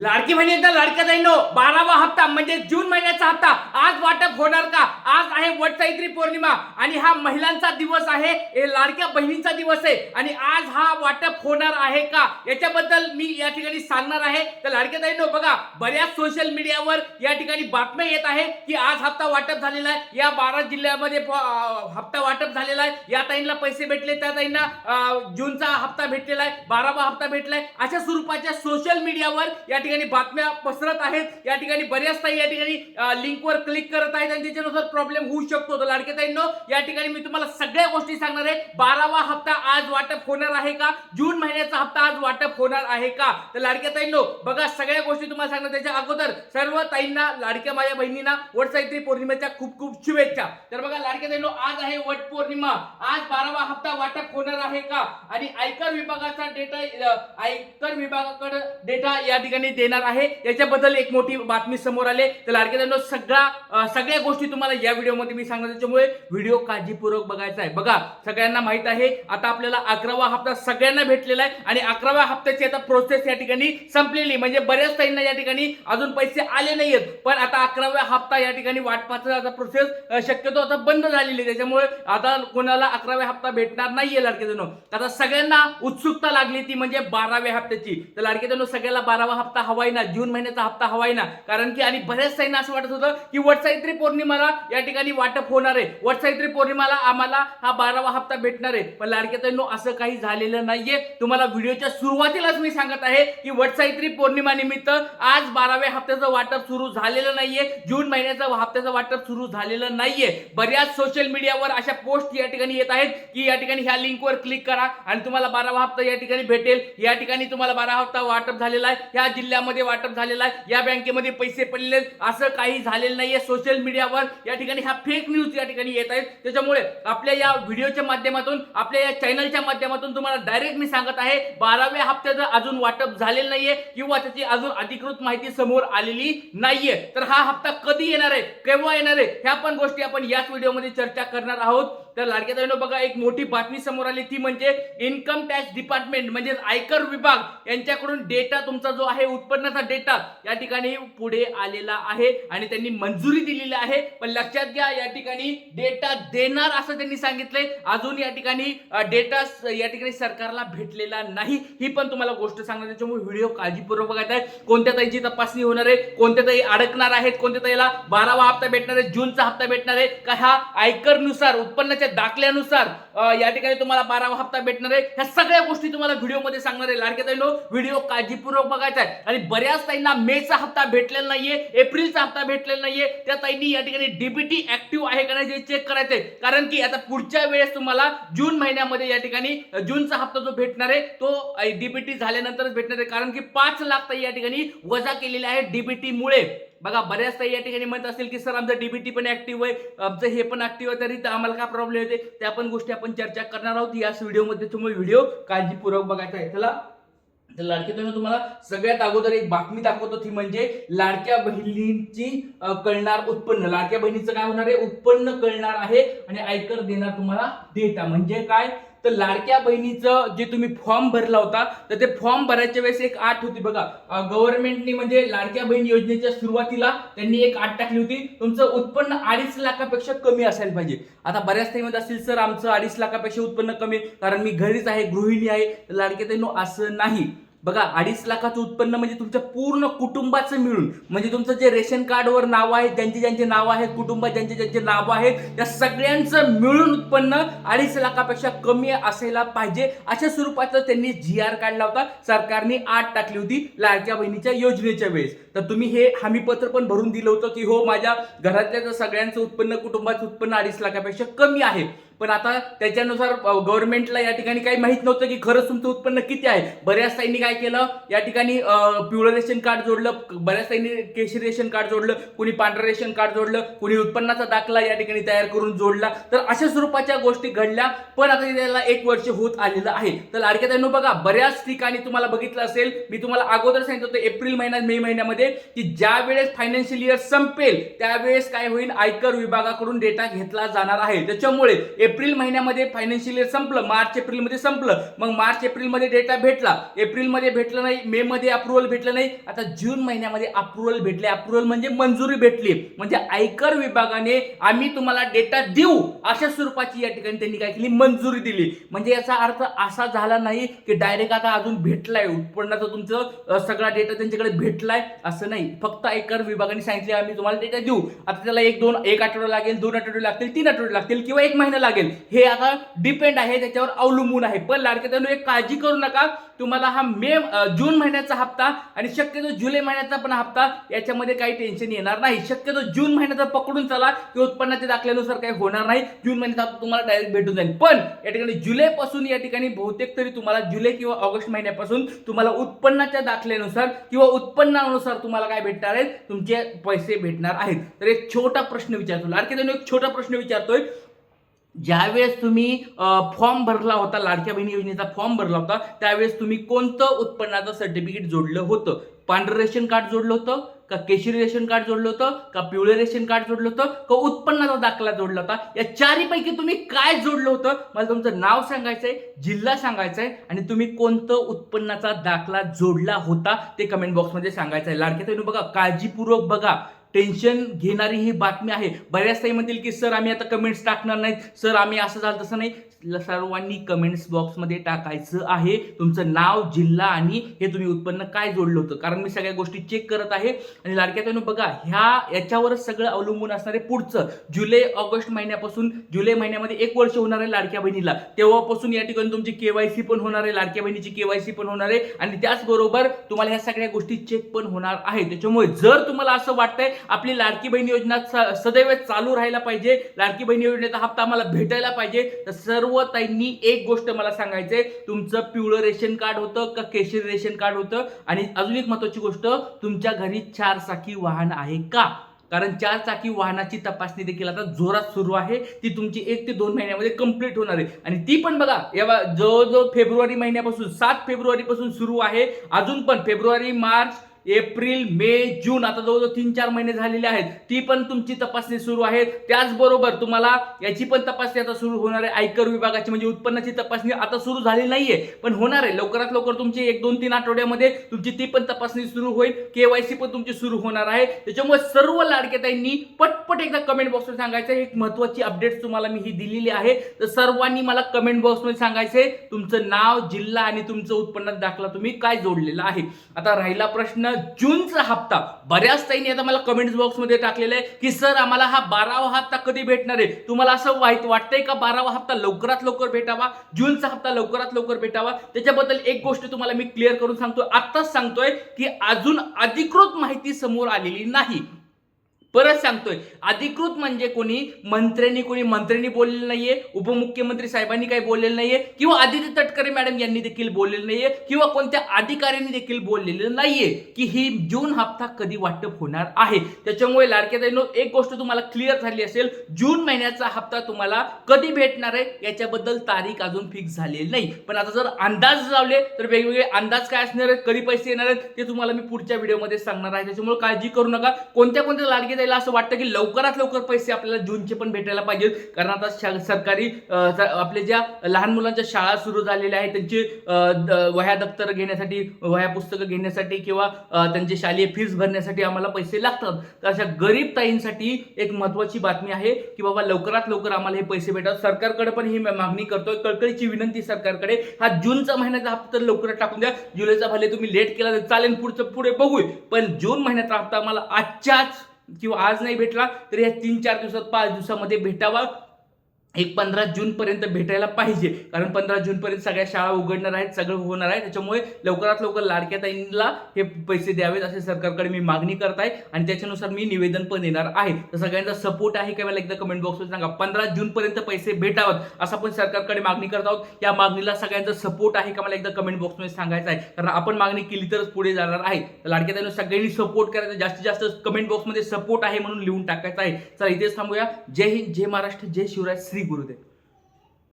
लाडकी बहिणीचा लाडक्या जाईनो बारावा हप्ता म्हणजे जून महिन्याचा हप्ता. आज वाटप होणार का? आज आहे वटसावित्री पौर्णिमा आणि हा महिलांचा दिवस आहे हे लाडक्या बहिणींचा दिवस आहे. आणि आज हा वाटप होणार आहे का? याच्याबद्दल मी या ठिकाणी सांगणार आहे. तर लाडक्या जाईनो बघा बऱ्याच सोशल मीडियावर या ठिकाणी बातम्या येत आहे की आज हप्ता वाटप झालेला आहे. या बारा जिल्ह्यामध्ये हप्ता वाटप झालेला आहे. या ताईंना पैसे भेटले त्या ताईंना जूनचा हप्ता भेटलेला आहे बारावा हप्ता भेटलाय. अशा स्वरूपाच्या सोशल मीडियावर या ठिकाणी बातम्या पसरत आहेत. या ठिकाणी बऱ्याच ताई या ठिकाणी लिंकवर क्लिक करत आहेत आणि त्याच्यानुसार प्रॉब्लेम होऊ शकतो. तर लाडके ताईंनो या ठिकाणी मी तुम्हाला सगळ्या गोष्टी सांगणार आहे. बारावा हप्ता आज वाटप होणार आहे का? जून महिन्याचा हप्ता आज वाटप होणार आहे का? तर लाडक्या ताईंनो बघा सगळ्या गोष्टी तुम्हाला सांगणार त्याच्या अगोदर. सर्व ताईंना लाडक्या माझ्या बहिणींना वटसावित्री पौर्णिमेच्या खूप खूप शुभेच्छा. तर बघा लाडक्या ताईंनो आज आहे वट पौर्णिमा. आज बारावा हप्ता वाटप होणार आहे का? आणि आयकर विभागाचा डेटा आयकर विभागाकडे डेटा या ठिकाणी देणार आहे. याच्याबद्दल एक मोठी बातमी समोर आले तर लाडके सगळा सगळ्या गोष्टी तुम्हाला या व्हिडिओमध्ये मी सांगणार त्याच्यामुळे व्हिडिओ काळजीपूर्वक बघायचा आहे. बघा सगळ्यांना माहीत आहे आता आपल्याला अकरावा हप्ता सगळ्यांना भेटलेला आहे आणि अकराव्या हप्त्याची आता प्रोसेस या ठिकाणी संपलेली म्हणजे बऱ्याच ताईंना या ठिकाणी अजून पैसे आले नाहीयेत. पण आता अकराव्या हप्ता या ठिकाणी वाटपाचा आता प्रोसेस शक्यतो आता बंद झालेली आहे. त्याच्यामुळे आता कोणाला अकराव्या हप्ता भेटणार नाहीये लाडके आता सगळ्यांना उत्सुकता लागली ती म्हणजे बाराव्या हप्त्याची. तर लाडके सगळ्याला बारावा हप्ता हवाय ना जून महिन्याचा हप्ता हवाय ना. कारण की आणि बऱ्याच ताईंना असं वाटत होतं की वटसावित्री पौर्णिमाला या ठिकाणी वाटप होणार आहे. वटसावित्री पौर्णिमाला आम्हाला हा बारावा हप्ता भेटणार आहे. पण लाडक्या ताईंनो असं काही झालेलं नाहीये. तुम्हाला व्हिडिओच्या सुरुवातीलाच मी सांगत आहे की वटसावित्री पौर्णिमा निमित्त आज बाराव्या हप्त्याचं वाटप सुरू झालेलं नाहीये. जून महिन्याचं हप्त्याचं वाटप सुरू झालेलं नाहीये. बऱ्याच सोशल मीडियावर अशा पोस्ट या ठिकाणी येत आहेत की या ठिकाणी ह्या लिंकवर क्लिक करा आणि तुम्हाला बारावा हप्ता या ठिकाणी भेटेल. या ठिकाणी तुम्हाला बारा हप्ता वाटप झालेला आहे. ह्या जिल्ह्यामध्ये वाटप झालेला आहे. या बँकेमध्ये पैसे पडलेले असं काही झालेलं नाहीये. सोशल मीडियावर या ठिकाणी ह्या फेक न्यूज या ठिकाणी येत आहेत. त्याच्यामुळे आपल्या या व्हिडिओच्या माध्यमातून आपल्या या चॅनलच्या माध्यमातून तुम्हाला डायरेक्ट मी सांगत आहे बाराव्या हप्त्याचं अजून वाटप झालेलं नाहीये किंवा त्याची अजून अधिकृत माहिती समोर आलेली नाहीये. तर हा हप्ता कधी येणार आहे? केव्हा येणार आहे? ह्या पण गोष्टी आपण याच व्हिडिओमध्ये चर्चा करणार आहोत. तर लाडक्या ताईंनो बघा एक मोठी बातमी समोर आली ती म्हणजे इन्कम टॅक्स डिपार्टमेंट म्हणजे आयकर विभाग यांच्याकडून डेटा तुमचा जो आहे उत्पन्नाचा डेटा या ठिकाणी पुढे आलेला आहे आणि त्यांनी मंजुरी दिलेली आहे. पण लक्षात घ्या या ठिकाणी डेटा देणार असं त्यांनी सांगितलंय. अजून या ठिकाणी डेटा या ठिकाणी सरकारला भेटलेला नाही. ही पण तुम्हाला गोष्ट सांगणार त्याच्यामुळे व्हिडिओ काळजीपूर्वक बघायचा आहे कोणत्या ताईची तपासणी होणार आहे? कोणत्या ताई अडकणार आहेत? कोणत्या ताईला बारावा हप्ता भेटणार आहे? जूनचा हप्ता भेटणार आहे? का ह्या आयकरनुसार उत्पन्नाच्या दाखल्यानुसार या ठिकाणी तुम्हाला बारावा हप्ता भेटणार आहे. ह्या सगळ्या गोष्टी तुम्हाला व्हिडिओमध्ये सांगणार आहे. लाडके ताईनो व्हिडिओ काळजीपूर्वक बघायचा आहे. आणि बऱ्याच ताईंना मेचा हप्ता भेटलेला नाहीये एप्रिलचा हप्ता भेटलेला नाहीये. त्या ताईंनी या ठिकाणी डीबीटी ऍक्टिव्ह आहे का नाही हे चेक करायचंय. कारण की आता पुढच्या वेळेस तुम्हाला जून महिन्यामध्ये या ठिकाणी जूनचा हप्ता जो भेटणार आहे तो डीबीटी झाल्यानंतरच भेटणार आहे. कारण की पाच लाख ताई या ठिकाणी वजा केलेले आहे डीबीटी मुळे. बघा बऱ्याचदा या ठिकाणी म्हणत असेल की सर आमचं डीबीटी पण ऍक्टिव्ह आहे आमचं हे पण ऍक्टिव्ह आहे तरी तर आम्हाला काय प्रॉब्लेम येते? त्या पण गोष्टी आपण चर्चा करणार आहोत. याच व्हिडिओमध्ये तुम्ही व्हिडिओ काळजीपूर्वक बघायचा आहे. चला तर लाडक्या बहिणी तुम्हाला सगळ्यात अगोदर एक बातमी दाखवतो ती म्हणजे लाडक्या बहिणींची कळणार उत्पन्न. लाडक्या बहिणीचं काय होणार आहे? उत्पन्न कळणार आहे आणि आयकर देणार तुम्हाला डेटा म्हणजे काय? तर लाडक्या बहिणीचं जे तुम्ही फॉर्म भरला होता तर ते फॉर्म भरायच्या वेळेस एक आठ होती बघा. गव्हर्नमेंटनी म्हणजे लाडक्या बहीण योजनेच्या सुरुवातीला त्यांनी एक आठ टाकली होती. तुमचं उत्पन्न अडीच लाखापेक्षा कमी असायला पाहिजे. आता बऱ्याच टाइम असतील सर आमचं अडीच लाखापेक्षा उत्पन्न कमी कारण मी घरीच आहे गृहिणी आहे लाडक्या बहिणीनो असं नाही. बघा अडीच लाखाचं उत्पन्न म्हणजे तुमच्या पूर्ण कुटुंबाचं मिळून म्हणजे तुमचं जे रेशन कार्डवर नाव आहे ज्यांचे ज्यांचे नाव आहेत कुटुंबात ज्यांचे ज्यांचे नाव आहेत त्या सगळ्यांचं मिळून उत्पन्न अडीच लाखापेक्षा कमी असायला पाहिजे. अशा स्वरूपाचं त्यांनी जी आर काढला होता. सरकारने आठ टाकली होती लाडक्या बहिणीच्या योजनेच्या वेळेस. तर तुम्ही हे हमीपत्र पण भरून दिलं होतं की हो माझ्या घरातल्या सगळ्यांचं उत्पन्न कुटुंबाचं उत्पन्न अडीच लाखापेक्षा कमी आहे. पण आता त्याच्यानुसार गव्हर्नमेंटला या ठिकाणी काही माहीत नव्हतं की खरंच तुमचं उत्पन्न किती आहे. बऱ्याच ताईंनी काय केलं या ठिकाणी पिवळं रेशन कार्ड जोडलं बऱ्याच ताईंनी केशरी रेशन कार्ड जोडलं कुणी पांढरं रेशन कार्ड जोडलं कुणी उत्पन्नाचा दाखला या ठिकाणी तयार करून जोडला. तर अशा स्वरूपाच्या गोष्टी घडल्या पण आता त्याला एक वर्ष होत आलेलं आहे. तर लाडक्या ताईंनो बघा बऱ्याच ठिकाणी तुम्हाला बघितलं असेल मी तुम्हाला अगोदर सांगितलं होतं एप्रिल महिन्यात मे महिन्यामध्ये की ज्या वेळेस फायनान्शियल इयर संपेल त्यावेळेस काय होईल आयकर विभागाकडून डेटा घेतला जाणार आहे. त्याच्यामुळे एप्रिल महिन्यामध्ये फायनान्शियल इयर संपलं मार्च एप्रिलमध्ये संपलं. मग मार्च एप्रिलमध्ये डेटा भेटला. एप्रिलमध्ये भेटलं नाही मे मध्ये अप्रुव्हल भेटलं नाही. आता जून महिन्यामध्ये अप्रुव्हल भेटले. अप्रुव्हल म्हणजे मंजुरी भेटली. म्हणजे आयकर विभागाने आम्ही तुम्हाला डेटा देऊ अशा स्वरूपाची या ठिकाणी त्यांनी काय केली? मंजुरी दिली. म्हणजे याचा अर्थ असा झाला नाही की डायरेक्ट आता अजून भेटलाय. उत्पन्नाचा तुमचं सगळा डेटा त्यांच्याकडे भेटलाय असं नाही. फक्त आयकर विभागाने सांगितले आम्ही तुम्हाला डेटा देऊ. आता त्याला एक दोन एक आठवडा लागेल दोन आठवडे लागतील तीन आठवडे लागतील किंवा एक महिना लागेल. हे आता डिपेंड आहे त्याच्यावर अवलंबून आहे. पण लाडक्या त्यानं एक काळजी करू नका. तुम्हाला हा मे जून महिन्याचा हप्ता आणि शक्यतो जुलै महिन्याचा पण हप्ता याच्यामध्ये काही टेन्शन येणार नाही. शक्यतो जून महिन्याचा पकडून चला की उत्पन्नाच्या दाखल्यानुसार काही होणार नाही. जून महिन्याचा हप्ता तुम्हाला डायरेक्ट भेटून जाईल. पण या ठिकाणी जुलै पासून या ठिकाणी बहुतेक तरी तुम्हाला जुलै किंवा ऑगस्ट महिन्यापासून तुम्हाला उत्पन्नाच्या दाखल्यानुसार किंवा उत्पन्नानुसार तुम्हाला काय भेटणार आहे? तुमचे पैसे भेटणार आहेत. तर एक छोटा प्रश्न विचारतो. लाडके त्यानं एक छोटा प्रश्न विचारतोय. ज्यावेळेस तुम्ही फॉर्म भरला होता लाडक्या बहिणी योजनेचा फॉर्म भरला होता त्यावेळेस तुम्ही कोणतं उत्पन्नाचं सर्टिफिकेट जोडलं होतं? पांढरं रेशन कार्ड जोडलं होतं? का केशरी रेशन कार्ड जोडलं होतं? का पिवळे रेशन कार्ड जोडलं होतं? का उत्पन्नाचा दाखला जोडला होता? या चारीपैकी तुम्ही काय जोडलं होतं? मला तुमचं नाव सांगायचंय जिल्हा सांगायचंय आणि तुम्ही कोणतं उत्पन्नाचा दाखला जोडला होता ते कमेंट बॉक्समध्ये सांगायचं आहे लाडक्या तुम्ही बघा काळजीपूर्वक बघा. टेन्शन घेणारी ही बातमी आहे. बऱ्याच काही म्हणतील की सर आम्ही आता कमेंट्स टाकणार नाहीत. सर आम्ही असं झालं तसं नाही. सर्वांनी कमेंट्स बॉक्समध्ये टाकायचं आहे. तुमचं नाव जिल्हा आणि हे तुम्ही उत्पन्न काय जोडलं होतं? कारण मी सगळ्या गोष्टी चेक करत आहे. आणि लाडक्या बघा ह्या याच्यावरच सगळं अवलंबून असणारे पुढचं जुलै ऑगस्ट महिन्यापासून जुलै महिन्यामध्ये एक वर्ष होणार आहे लाडक्या बहिणीला. तेव्हापासून या ठिकाणी तुमची केवायसी पण होणार आहे लाडक्या बहिणीची केवायसी पण होणार आहे. आणि त्याचबरोबर तुम्हाला ह्या सगळ्या गोष्टी चेक पण होणार आहे. त्याच्यामुळे जर तुम्हाला असं वाटतंय आपली लाडकी बहिणी योजना स- सदैव चालू राहायला पाहिजे. लाडकी बहिणी योजनेचा हप्ता आम्हाला भेटायला पाहिजे. तर सर्व ताईंनी एक गोष्ट मला सांगायचंय. तुमचं पिवळं रेशन कार्ड होतं का केशरी रेशन कार्ड होतं? आणि अजून एक महत्वाची गोष्ट तुमच्या घरी चार चाकी वाहन आहे का? कारण चार चाकी वाहनाची तपासणी देखील आता जोरात सुरू आहे. ती तुमची एक ते दोन महिन्यामध्ये कंप्लीट होणार आहे. आणि ती पण बघा या जवळजवळ फेब्रुवारी महिन्यापासून सात फेब्रुवारीपासून सुरू आहे. अजून पण फेब्रुवारी मार्च एप्रिल मे जून आता जवळजवळ तीन चार महिने झालेले आहेत. ती पण तुमची तपासणी सुरू आहे. त्याचबरोबर तुम्हाला याची पण तपासणी आता सुरू होणार आहे. आयकर विभागाची म्हणजे उत्पन्नाची तपासणी आता सुरू झाली नाहीये पण होणार आहे. लवकरात लवकर तुमची एक दोन तीन आठवड्यामध्ये तुमची ती पण तपासणी सुरू होईल. केवायसी पण तुमची सुरू होणार आहे. त्याच्यामुळे सर्व लाडकेताईंनी पटपट एकदा कमेंट बॉक्समध्ये सांगायचं एक महत्वाची अपडेट तुम्हाला मी ही दिलेली आहे. तर सर्वांनी मला कमेंट बॉक्समध्ये सांगायचंय तुमचं नाव जिल्हा आणि तुमचं उत्पन्नात दाखला तुम्ही काय जोडलेला आहे. आता राहिला प्रश्न जूनचा हप्ता. बऱ्याच ताईंनी आता मला कमेंट बॉक्समध्ये टाकलेलं आहे की सर आम्हाला हा बारावा हप्ता कधी भेटणार आहे? तुम्हाला असं वाईट वाटतंय का? बारावा हप्ता लवकरात लवकर भेटावा जूनचा हप्ता लवकरात लवकर भेटावा? त्याच्याबद्दल एक गोष्ट तुम्हाला मी क्लिअर करून सांगतो आत्ताच सांगतोय की अजून अधिकृत माहिती समोर आलेली नाही. परत सांगतोय. अधिकृत म्हणजे कोणी मंत्र्यांनी कोणी मंत्र्यांनी बोललेलं नाहीये उपमुख्यमंत्री साहेबांनी काही बोललेलं नाहीये किंवा आदित्य तटकरे मॅडम यांनी देखील बोललेलं नाहीये किंवा कोणत्या अधिकाऱ्यांनी देखील बोललेलं नाहीये की ही जून हप्ता कधी वाटप होणार आहे. त्याच्यामुळे लाडक्या ताईंनो एक गोष्ट तुम्हाला क्लिअर झाली असेल जून महिन्याचा हप्ता तुम्हाला कधी भेटणार आहे याच्याबद्दल तारीख अजून फिक्स झालेली नाही. पण आता जर अंदाज लावले तर वेगवेगळे अंदाज काय असणार आहेत कधी पैसे येणार आहेत ते तुम्हाला मी पुढच्या व्हिडिओमध्ये सांगणार आहे. त्याच्यामुळे काळजी करू नका. कोणत्या कोणत्या लाडके जायला असं वाटतं की लवकरात लवकर पैसे आपल्याला जूनचे पण भेटायला पाहिजेत. कारण आता शा- सरकारी आपल्या ज्या लहान मुलांच्या शाळा सुरू झालेल्या आहेत त्यांची वह्या दप्तर घेण्यासाठी वह्या पुस्तकं घेण्यासाठी किंवा त्यांची शालेय फीस भरण्यासाठी आम्हाला पैसे लागतात. तर अशा गरीब ताईंसाठी एक महत्वाची बातमी आहे की बाबा लवकरात लवकर आम्हाला हे पैसे भेटावं. सरकारकडे पण ही मागणी करतोय. कळकळीची विनंती सरकारकडे. हा जूनचा महिन्याचा हप्ता तर लवकर टाकून द्या. जुलैचा भले तुम्ही लेट केला तर चालेल. पुढचं पुढे बघू पण जून महिन्याचा हप्ता आम्हाला आजच्याच किंवा आज नाही भेटला तर या तीन चार दिवसात पाच दिवसामध्ये भेटावा. एक पंधरा जूनपर्यंत भेटायला पाहिजे. कारण पंधरा जूनपर्यंत सगळ्या शाळा उघडणार आहेत सगळं होणार आहे. त्याच्यामुळे लवकरात लवकर लाडक्या ताईंना हे पैसे द्यावेत असे सरकारकडे मी मागणी करत आहे आणि त्याच्यानुसार मी निवेदन पण देणार आहे. तर सगळ्यांचा सपोर्ट आहे का मला एकदा कमेंट बॉक्समध्ये सांगा. पंधरा जूनपर्यंत पैसे भेटावं असं आपण सरकारकडे मागणी करत आहोत. या मागणीला सगळ्यांचा सपोर्ट आहे का मला एकदा कमेंट बॉक्समध्ये सांगायचं आहे. कारण आपण मागणी केली तरच पुढे जाणार आहे. तर लाडक्या ताईंना सगळ्यांनी सपोर्ट करायचा जास्तीत जास्त कमेंट बॉक्समध्ये सपोर्ट आहे म्हणून लिहून टाकायचं आहे. चला इथेच थांबूया. जय हिंद जय महाराष्ट्र जय शिवराय. श्री गुरुदेव